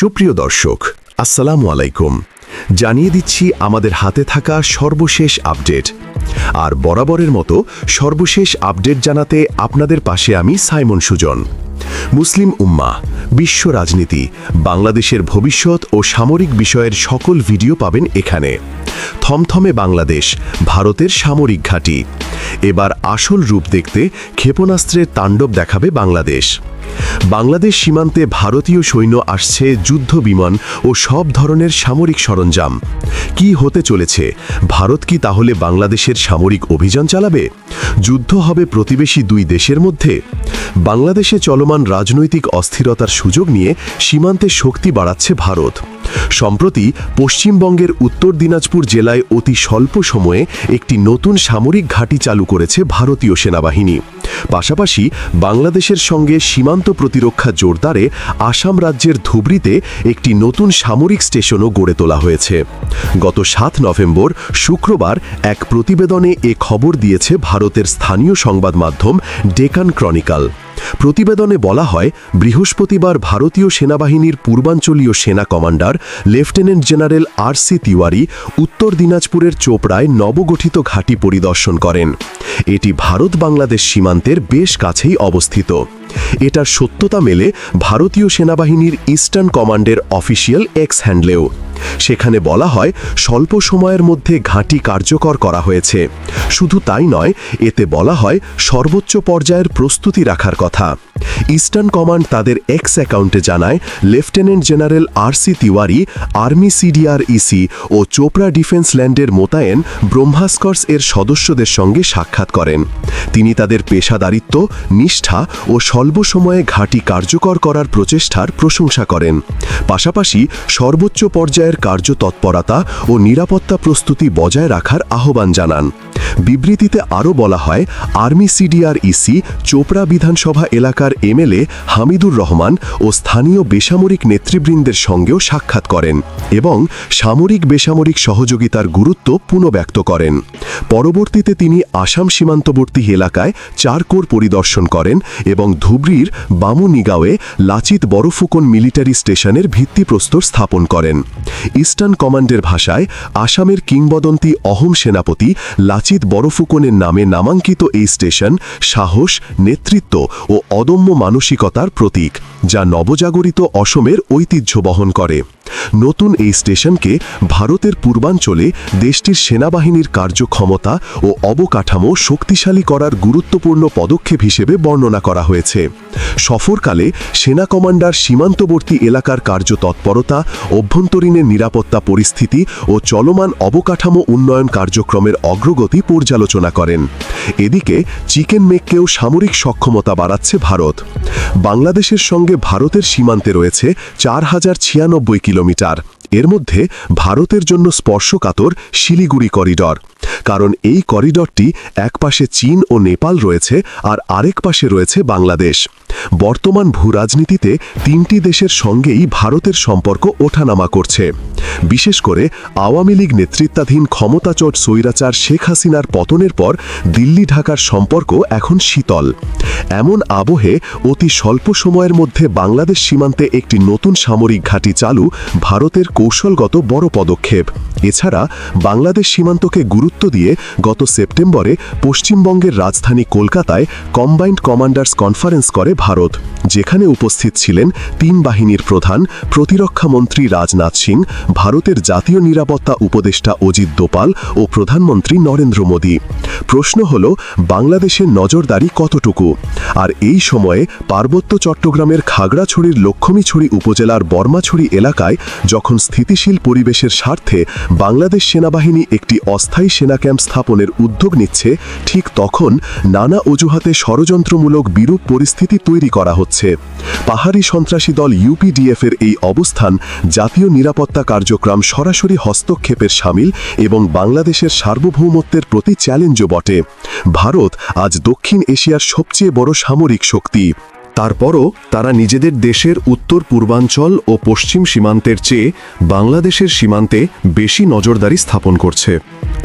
সুপ্রিয় দর্শক, আসসালামু আলাইকুম। জানিয়ে দিচ্ছি আমাদের হাতে থাকা সর্বশেষ আপডেট। আর বরাবরের মতো সর্বশেষ আপডেট জানাতে আপনাদের পাশে আমি সাইমন সুজন। মুসলিম উম্মা বিশ্ব রাজনীতি, বাংলাদেশের ভবিষ্যৎ ও সামরিক বিষয়ের সকল ভিডিও পাবেন এখানে। থমথমে বাংলাদেশ, ভারতের সামরিক ঘাঁটি। এবার আসল রূপ দেখতে ক্ষেপণাস্ত্রের তাণ্ডব দেখাবে বাংলাদেশ। বাংলাদেশ সীমান্তে ভারতীয় সৈন্য আসছে যুদ্ধ বিমান ও সব ধরনের সামরিক সরঞ্জাম। কি হতে চলেছে? ভারত কি তাহলে বাংলাদেশের সামরিক অভিযান চালাবে? যুদ্ধ হবে প্রতিবেশী দুই দেশের মধ্যে? বাংলাদেশে চলমান রাজনৈতিক অস্থিরতার সুযোগ নিয়ে সীমান্তে শক্তি বাড়াচ্ছে ভারত। সম্প্রতি পশ্চিমবঙ্গের উত্তর দিনাজপুর জেলায় অতি স্বল্প সময়ে একটি নতুন সামরিক ঘাঁটি চালু করেছে ভারতীয় সেনাবাহিনী। পাশাপাশি বাংলাদেশের সঙ্গে সীমান্ত প্রতিরক্ষা জোরদারে আসাম রাজ্যের ধুবড়িতে একটি নতুন সামরিক স্টেশনও গড়ে তোলা হয়েছে। গত সাত নভেম্বর শুক্রবার এক প্রতিবেদনে এ খবর দিয়েছে ভারতের স্থানীয় সংবাদ মাধ্যম ডেকান ক্রনিকাল। প্রতিবেদনে বলা হয়, বৃহস্পতিবার ভারতীয় সেনাবাহিনীর পূর্বাঞ্চলীয় সেনা commander, lieutenant general R C Tiwari, উত্তর দিনাজপুরের চোপড়ায় নবগঠিত ঘাঁটি পরিদর্শন করেন। এটি ভারত বাংলাদেশ সীমান্তের বেশ কাছেই অবস্থিত। এটার সত্যতা মেলে ভারতীয় সেনাবাহিনীর ইস্টার্ন কমান্ডের অফিসিয়াল এক্স হ্যান্ডলেও সেখানে বলা হয়, স্বল্প সময়ের মধ্যে ঘাঁটি কার্যকর করা হয়েছে। শুধু তাই নয়, এতে বলা হয়, সর্বোচ্চ পর্যায়ের প্রস্তুতি রাখার কথা। ইস্টার্ন কমান্ড তাদের এক্স অ্যাকাউন্টে জানায়, lieutenant general R C Tiwari, army CDR EC ও চোপড়া ডিফেন্স ল্যান্ডের মোতায়েন ব্রহ্মাস্কর্স এর সদস্যদের সঙ্গে সাক্ষাৎ করেন। তিনি তাদের পেশাদারিত্ব, নিষ্ঠা ও স্বল্প সময়ে ঘাঁটি কার্যকর করার প্রচেষ্টার প্রশংসা করেন। পাশাপাশি সর্বোচ্চ পর্যায়ের কার্যতৎপরতা ও নিরাপত্তা প্রস্তুতি বজায় রাখার আহ্বান জানান। বিবৃতিতে আরও বলা হয়, আর্মি সিডিআর ইসি চোপড়া বিধানসভা এলাকার এমএলএ হামিদুর রহমান ও স্থানীয় বেসামরিক নেতৃবৃন্দের সঙ্গেও সাক্ষাৎ করেন এবং সামরিক বেসামরিক সহযোগিতার গুরুত্ব পুনঃব্যক্ত করেন। পরবর্তীতে তিনি আসাম সীমান্তবর্তী এলাকায় চারকোর পরিদর্শন করেন এবং ধুবড়ির বামুনিগাঁওয়ে লাচিত বরফুকন মিলিটারি স্টেশনের ভিত্তিপ্রস্তর স্থাপন করেন। ইস্টার্ন কমান্ডের ভাষায়, আসামের কিংবদন্তি অহম সেনাপতি লাচিত বড়ফুকনের নামে নামাঙ্কিত এই স্টেশন সাহস নেতৃত্ব ও অদম্য মানসিকতার প্রতীক। যা নবজাগরিত অসমের ঐতিহ্য বহন করে। নতুন এই স্টেশনকে ভারতের পূর্বাঞ্চলে দেশটির সেনাবাহিনীর কার্যক্ষমতা ও অবকাঠামো শক্তিশালী করার গুরুত্বপূর্ণ পদক্ষেপ হিসেবে বর্ণনা করা হয়েছে। সফরকালে সেনা কমান্ডার সীমান্তবর্তী এলাকার কার্যতৎপরতা অভ্যন্তরীণের নিরাপত্তা পরিস্থিতি ও চলমান অবকাঠামো উন্নয়ন কার্যক্রমের অগ্রগতি পর্যালোচনা করেন। এদিকে চিকেন মেককেও সামরিক সক্ষমতা বাড়াচ্ছে ভারত। বাংলাদেশের সঙ্গে ভারতের সীমান্তে রয়েছে চার হাজার ছিয়ানব্বই কিলোমিটার। এর মধ্যে ভারতের জন্য স্পর্শকাতর শিলিগুড়ি করিডর। কারণ এই করিডরটি এক পাশে চীন ও নেপাল রয়েছে আর আরেক পাশে রয়েছে বাংলাদেশ। বর্তমান ভূরাজনীতিতে তিনটি দেশের সঙ্গেই ভারতের সম্পর্ক ওঠানামা করছে। বিশেষ করে আওয়ামী লীগ নেতৃত্বাধীন ক্ষমতাচট স্বৈরাচার শেখ হাসিনার পতনের পর দিল্লি ঢাকার সম্পর্ক এখন শীতল। এমন আবহে অতি স্বল্প সময়ের মধ্যে বাংলাদেশ সীমান্তে একটি নতুন সামরিক ঘাঁটি চালু ভারতের কৌশলগত বড় পদক্ষেপ। এছাড়া বাংলাদেশ সীমান্তকে গুরুত্ব দিয়ে গত সেপ্টেম্বরে পশ্চিমবঙ্গের রাজধানী কলকাতায় কম্বাইন্ড কমান্ডার্স কনফারেন্স করে ভারত, যেখানে উপস্থিত ছিলেন তিন বাহিনীর প্রধান, প্রতিরক্ষা মন্ত্রী রাজনাথ সিং, ভারতের জাতীয় নিরাপত্তা উপদেষ্টা অজিত দোপাল ও প্রধানমন্ত্রী নরেন্দ্র মোদী। প্রশ্ন হল, বাংলাদেশের নজরদারি কতটুকু? আর এই সময়ে পার্বত্য চট্টগ্রামের খাগড়াছড়ির লক্ষ্মীছড়ি উপজেলার বর্মাছড়ি এলাকায় যখন স্থিতিশীল পরিবেশের স্বার্থে বাংলাদেশ সেনাবাহিনী একটি অস্থায়ী সেনা ক্যাম্প স্থাপনের উদ্যোগ নিচ্ছে, ঠিক তখন নানা অজুহাতে ষড়যন্ত্রমূলক বিরূপ পরিস্থিতি তৈরি করা হচ্ছে। পাহাড়ি সন্ত্রাসী দল ইউপিডিএফ এর এই অবস্থান জাতীয় নিরাপত্তা কার্যক্রম সরাসরি হস্তক্ষেপের সামিল এবং বাংলাদেশের সার্বভৌমত্বের প্রতি চ্যালেঞ্জও বটে। ভারত আজ দক্ষিণ এশিয়ার সবচেয়ে বড় সামরিক শক্তি। তারপরও তারা নিজেদের দেশের উত্তর পূর্বাঞ্চল ও পশ্চিম সীমান্তের চেয়ে বাংলাদেশের সীমান্তে বেশি নজরদারি স্থাপন করছে।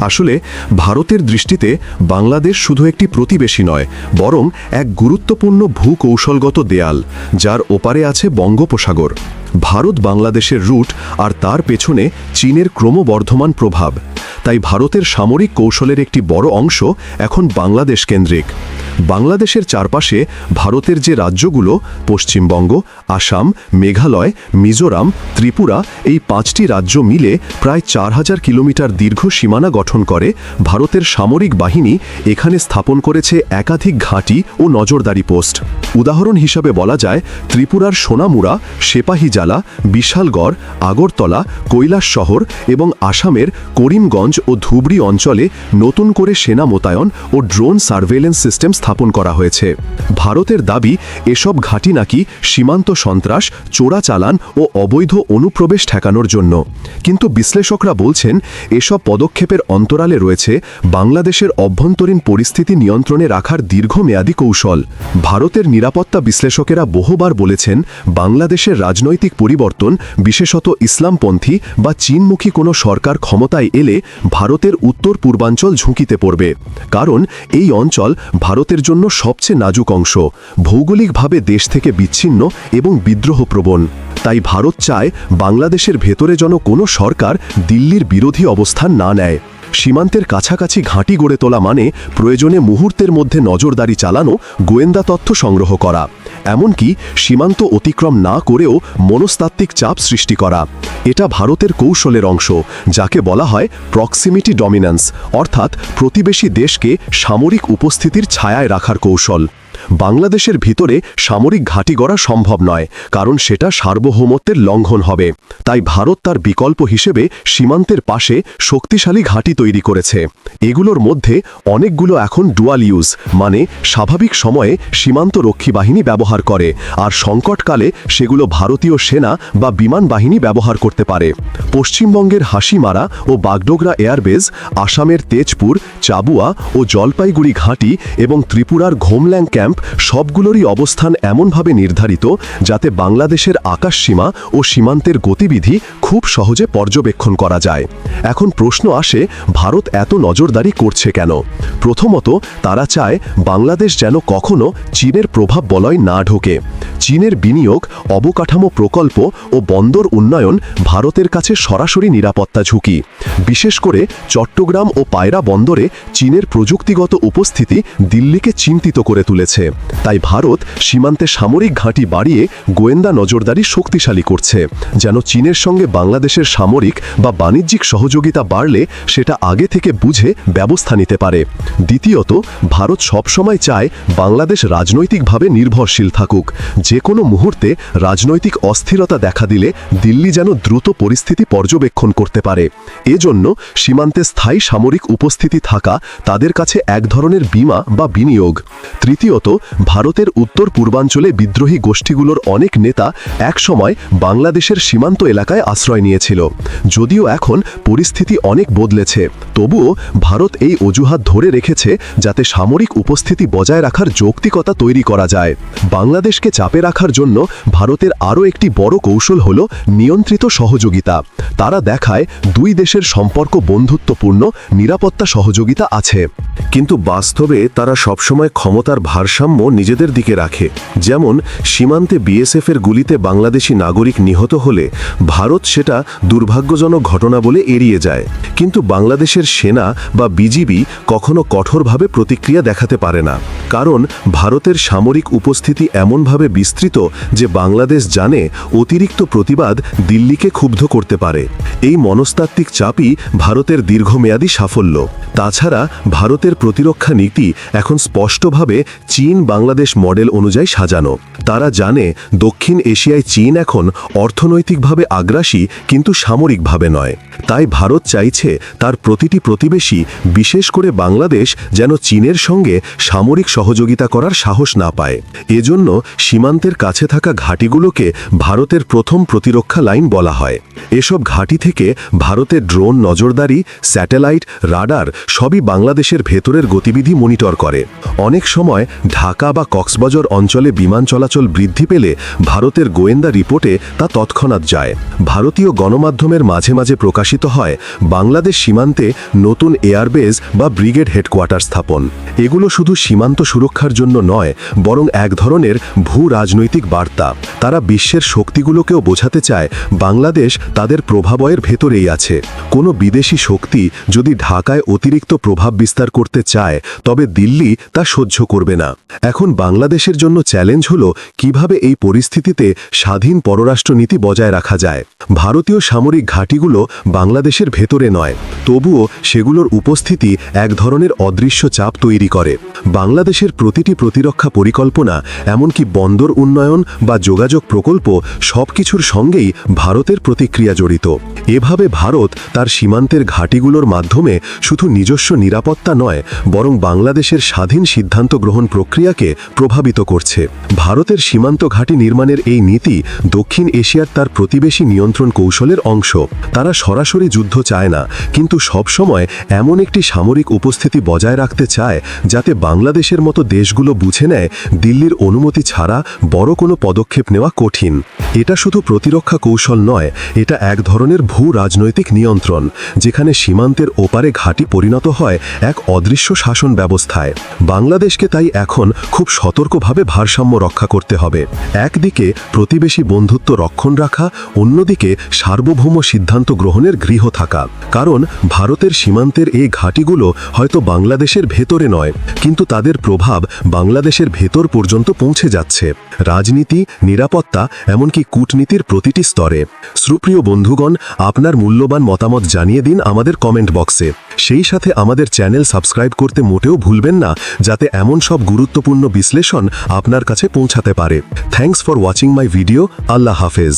আসলে ভারতের দৃষ্টিতে বাংলাদেশ শুধু একটি প্রতিবেশী নয়, বরং এক গুরুত্বপূর্ণ ভূকৌশলগত দেয়াল, যার ওপারে আছে বঙ্গোপসাগর। ভারত বাংলাদেশের রুট আর তার পেছনে চীনের ক্রমবর্ধমান প্রভাব। তাই ভারতের সামরিক কৌশলের একটি বড় অংশ এখন বাংলাদেশ কেন্দ্রিক। বাংলাদেশের চারপাশে ভারতের যে রাজ্যগুলো, পশ্চিমবঙ্গ, আসাম, মেঘালয়, মিজোরাম, ত্রিপুরা, এই পাঁচটি রাজ্য মিলে প্রায় চার হাজার কিলোমিটার দীর্ঘ সীমানা গঠন করে, ভারতের সামরিক বাহিনী এখানে স্থাপন করেছে একাধিক ঘাঁটি ও নজরদারি পোস্ট। উদাহরণ হিসাবে বলা যায়, ত্রিপুরার সোনামুড়া সেপাহীজালা বিশালগড়, আগরতলা, কৈলাস শহর এবং আসামের করিমগঞ্জ ও ধুবড়ি অঞ্চলে নতুন করে সেনা মোতায়েন ও ড্রোন সার্ভেলেন্স সিস্টেম স্থাপন করা হয়েছে। ভারতের দাবি, এসব ঘাঁটি নাকি সীমান্ত সন্ত্রাস, চোরাচালান ও অবৈধ অনুপ্রবেশ ঠেকানোর জন্য। কিন্তু বিশ্লেষকরা বলছেন, এসব পদক্ষেপের অন্তরালে রয়েছে বাংলাদেশের অভ্যন্তরীণ পরিস্থিতি নিয়ন্ত্রণে রাখার দীর্ঘমেয়াদী কৌশল। ভারতের নিরাপত্তা বিশ্লেষকেরা বহুবার বলেছেন, বাংলাদেশের রাজনৈতিক পরিবর্তন, বিশেষত ইসলামপন্থী বা চীনমুখী কোনো সরকার ক্ষমতায় এলে ভারতের উত্তর পূর্বাঞ্চল ঝুঁকিতে পড়বে। কারণ, এই অঞ্চল ভারতের জন্য সবচেয়ে নাজুক অংশ। ভৌগোলিকভাবে দেশ থেকে বিচ্ছিন্ন এবং বিদ্রোহপ্রবণ। তাই ভারত চায় বাংলাদেশের ভেতরে যেন কোনো সরকার দিল্লির বিরোধী অবস্থান না নেয়। সীমান্তের কাছাকাছি ঘাঁটি গড়ে তোলা মানে প্রয়োজনে মুহূর্তের মধ্যে নজরদারি চালানো, গোয়েন্দা তথ্য সংগ্রহ করা। এমনকি সীমান্ত অতিক্রম না করেও মনস্তাত্ত্বিক চাপ সৃষ্টি করা। এটা ভারতের কৌশলের অংশ, যাকে বলা হয় প্রক্সিমিটি ডমিন্যান্স, অর্থাৎ প্রতিবেশী দেশকে সামরিক উপস্থিতির ছায়ায় রাখার কৌশল। বাংলাদেশের ভিতরে সামরিক ঘাঁটি গড়া সম্ভব নয়, কারণ সেটা সার্বভৌমত্বের লঙ্ঘন হবে। তাই ভারত তার বিকল্প হিসেবে সীমান্তের পাশে শক্তিশালী ঘাঁটি তৈরি করেছে। এগুলোর মধ্যে অনেকগুলো এখন ডুয়াল ইউজ মানে স্বাভাবিক সময়ে সীমান্ত রক্ষী বাহিনী ব্যবহার করে, আর সংকটকালে সেগুলো ভারতীয় সেনা বা বিমান বাহিনী ব্যবহার করতে পারে। পশ্চিমবঙ্গের হাসিমারা ও বাগডোগরা এয়ারবেজ আসামের তেজপুর, চাবুয়া ও জলপাইগুড়ি ঘাঁটি এবং ত্রিপুরার ঘোমল্যাং ক্যাম্প সবগুলোরই অবস্থান এমনভাবে নির্ধারিত যাতে বাংলাদেশের আকাশসীমা ও সীমান্তের গতিবিধি খুব সহজে পর্যবেক্ষণ করা যায়। এখন প্রশ্ন আসে, ভারত এত নজরদারি করছে কেন? প্রথমত, তারা চায় বাংলাদেশ যেন কখনো চীনের প্রভাব বলয় না ঢোকে। চীনের বিনিয়োগ, অবকাঠামো প্রকল্প ও বন্দর উন্নয়ন ভারতের কাছে সরাসরি নিরাপত্তা ঝুঁকি। বিশেষ করে চট্টগ্রাম ও পায়রা বন্দরে চীনের প্রযুক্তিগত উপস্থিতি দিল্লিকে চিন্তিত করে তুলেছে। তাই ভারত সীমান্তে সামরিক ঘাঁটি বাড়িয়ে গোয়েন্দা নজরদারি শক্তিশালী করছে, যেন চীনের সঙ্গে বাংলাদেশের সামরিক বা বাণিজ্যিক সহযোগিতা বাড়লে সেটা আগে থেকে বুঝে ব্যবস্থা নিতে পারে। দ্বিতীয়ত, ভারত সবসময় চায় বাংলাদেশ রাজনৈতিকভাবে নির্ভরশীল থাকুক। যে কোনো মুহূর্তে রাজনৈতিক অস্থিরতা দেখা দিলে দিল্লি যেন দ্রুত পরিস্থিতি পর্যবেক্ষণ করতে পারে। এজন্য সীমান্তে স্থায়ী সামরিক উপস্থিতি থাকা তাদের কাছে এক ধরনের বিমা বা বিনিয়োগ। তৃতীয়ত, ভারতের উত্তর পূর্বাঞ্চলে বিদ্রোহী গোষ্ঠীগুলোর অনেক নেতা একসময় বাংলাদেশের সীমান্ত এলাকায় আশ্রয় নিয়েছিল। যদিও এখন পরিস্থিতি অনেক বদলেছে, তবুও ভারত এই অজুহাত ধরে রেখেছে যাতে সামরিক উপস্থিতি বজায় রাখার যৌক্তিকতা তৈরি করা যায়। বাংলাদেশকে চাপে রাখার জন্য ভারতের আরও একটি বড় কৌশল হল নিয়ন্ত্রিত সহযোগিতা। তারা দেখায় দুই দেশের সম্পর্ক বন্ধুত্বপূর্ণ, নিরাপত্তা সহযোগিতা আছে। কিন্তু বাস্তবে তারা সবসময় ক্ষমতার ভারসাম্য নিজেদের দিকে রাখে। যেমন, সীমান্তে বিএসএফ এর গুলিতে বাংলাদেশি নাগরিক নিহত হলে ভারত সেটা দুর্ভাগ্যজনক ঘটনা বলে এড়িয়ে যায়। কিন্তু বাংলাদেশের সেনা বা বিজিবি কখনো কঠোরভাবে প্রতিক্রিয়া দেখাতে পারে না। কারণ ভারতের সামরিক উপস্থিতি এমনভাবে বিস্তৃত যে বাংলাদেশ জানে অতিরিক্ত প্রতিবাদ দিল্লিকে ক্ষুব্ধ করতে পারে। এই মনস্তাত্ত্বিক চাপই ভারতের দীর্ঘমেয়াদী সাফল্য। তাছাড়া ভারতের প্রতিরক্ষা নীতি এখন স্পষ্টভাবে চীন বাংলাদেশ মডেল অনুযায়ী সাজানো। তারা জানে দক্ষিণ এশিয়ায় চীন এখন অর্থনৈতিকভাবে আগ্রাসী কিন্তু সামরিকভাবে নয়। তাই ভারত চাইছে তার প্রতিটি প্রতিবেশী, বিশেষ করে বাংলাদেশ, যেন চীনের সঙ্গে সামরিক সহযোগিতা করার সাহস না পায়। এজন্য সীমান্তের কাছে থাকা ঘাঁটিগুলোকে ভারতের প্রথম প্রতিরক্ষা লাইন বলা হয়। এসব ঘাঁটি থেকে ভারতের ড্রোন নজরদারি, স্যাটেলাইট, রাডার সবই বাংলাদেশের ভেতরের গতিবিধি মনিটর করে। অনেক সময় ঢাকা বা কক্সবাজার অঞ্চলে বিমান চলাচল বৃদ্ধি পেলে ভারতের গোয়েন্দা রিপোর্টে তা তৎক্ষণাৎ যায়। ভারতীয় গণমাধ্যমের মাঝে মাঝে প্রকাশিত হয়, বাংলাদেশ সীমান্তে নতুন এয়ারবেজ বা ব্রিগেড হেডকোয়ার্টার স্থাপন। এগুলো শুধু সীমান্ত সুরক্ষার জন্য নয়, বরং এক ধরনের ভূ রাজনৈতিক বার্তা। তারা বিশ্বের শক্তিগুলোকেও বোঝাতে চায়, বাংলাদেশ তাদের প্রভাবয়ের ভেতরেই আছে। কোনো বিদেশি শক্তি যদি ঢাকায় অতিরিক্ত প্রভাব বিস্তার করতে চায়, তবে দিল্লি তা সহ্য করবে না। এখন বাংলাদেশের জন্য চ্যালেঞ্জ হল, কীভাবে এই পরিস্থিতিতে স্বাধীন পররাষ্ট্রনীতি বজায় রাখা যায়। ভারতীয় সামরিক ঘাঁটিগুলো বাংলাদেশের ভেতরে নয়, তবুও সেগুলোর উপস্থিতি এক ধরনের অদৃশ্য চাপ তৈরি করে। বাংলাদেশের প্রতিটি প্রতিরক্ষা পরিকল্পনা, এমনকি বন্দর উন্নয়ন বা যোগাযোগ প্রকল্প, সবকিছুর সঙ্গেই ভারতের প্রতিক্রিয়া জড়িত। এভাবে ভারত তার সীমান্তের ঘাঁটিগুলোর মাধ্যমে শুধু নিজস্ব নিরাপত্তা নয়, বরং বাংলাদেশের স্বাধীন সিদ্ধান্ত গ্রহণ প্রক্রিয়াকে প্রভাবিত করছে। ভারতের সীমান্ত ঘাঁটি নির্মাণের এই নীতি দক্ষিণ এশিয়ার তার প্রতিবেশী নিয়ন্ত্রণ কৌশলের অংশ। তারা সরাসরি যুদ্ধ চায় না, কিন্তু সবসময় এমন একটি সামরিক উপস্থিতি বজায় রাখতে চায়, যাতে বাংলাদেশের মতো দেশগুলো বুঝে নেয়, দিল্লির অনুমতি ছাড়া বড় কোনো পদক্ষেপ নেওয়া কঠিন। এটা শুধু প্রতিরক্ষা কৌশল নয়, এটা এক ধরনের ভূ রাজনৈতিক নিয়ন্ত্রণ, যেখানে সীমান্তের ওপারে ঘাঁটি পরিণত হয় এক অদৃশ্য শাসন ব্যবস্থায়। বাংলাদেশকে তাই এখন খুব সতর্কভাবে ভারসাম্য রক্ষা করতে হবে। একদিকে প্রতিবেশী বন্ধুত্ব রক্ষণ রাখা, অন্যদিকে সার্বভৌম সিদ্ধান্ত গ্রহণের গৃহ থাকা। কারণ ভারতের সীমান্তের এই ঘাঁটিগুলো হয়তো বাংলাদেশের ভেতরে নয়, কিন্তু তাদের প্রভাব বাংলাদেশের ভেতর পর্যন্ত পৌঁছে যাচ্ছে। রাজনীতি, নিরাপত্তা, এমনকি কূটনীতির প্রতিটি স্তরে। সুপ্রিয় বন্ধুগণ, আপনার মূল্যবান মতামত জানিয়ে দিন আমাদের কমেন্ট বক্সে। সেই সাথে আমাদের চ্যানেল সাবস্ক্রাইব করতে মোটেও ভুলবেন না, যাতে এমন সব গুরুত্বপূর্ণ বিশ্লেষণ আপনার কাছে পৌঁছাতে পারে। Thanks for watching my video. আল্লাহ হাফেজ।